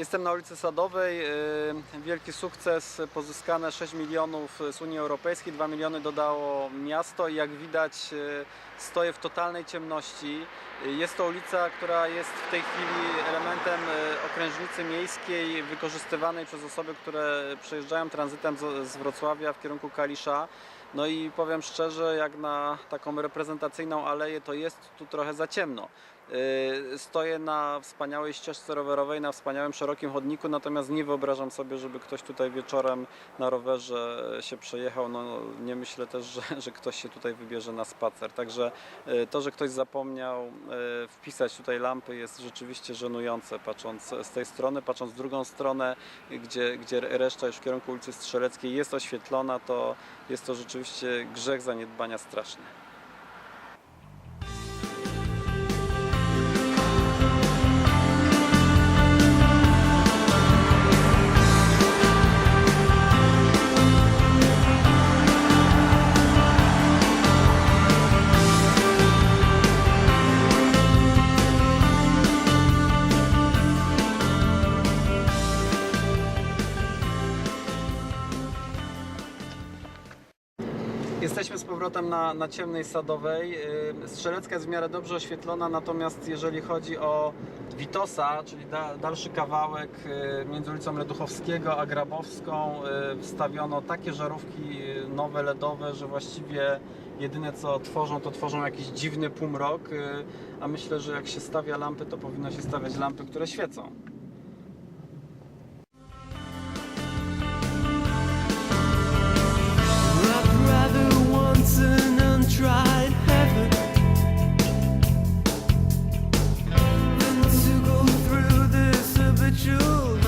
Jestem na ulicy Sadowej. Wielki sukces, pozyskane 6 milionów z Unii Europejskiej, 2 miliony dodało miasto i jak widać yy, stoję w totalnej ciemności. Jest to ulica, która jest w tej chwili elementem yy, okrężnicy miejskiej wykorzystywanej przez osoby, które przejeżdżają tranzytem z, Wrocławia w kierunku Kalisza. No i powiem szczerze, jak na taką reprezentacyjną aleję, to jest tu trochę za ciemno. Yy, Stoję na wspaniałej ścieżce rowerowej, na wspaniałym szerokim chodniku, natomiast nie wyobrażam sobie, żeby ktoś tutaj wieczorem na rowerze się przejechał. No, nie myślę też, że, że ktoś się tutaj wybierze na spacer. Także yy, to, że ktoś zapomniał wpisać tutaj lampy jest rzeczywiście żenujące, patrząc z tej strony, patrząc w drugą stronę, gdzie, gdzie reszta już w kierunku ulicy Strzeleckiej jest oświetlona, to jest to rzeczywiście grzech zaniedbania straszny. Jesteśmy z powrotem na, na ciemnej sadowej. Strzelecka jest w miarę dobrze oświetlona, natomiast jeżeli chodzi o Witosa, czyli da, dalszy kawałek yy, między ulicą Leduchowskiego a Grabowską, yy, wstawiono takie żarówki yy, nowe, LEDowe, że właściwie jedyne co tworzą, to tworzą jakiś dziwny półmrok, a myślę, że jak się stawia lampy, to powinno się stawiać lampy, które świecą. true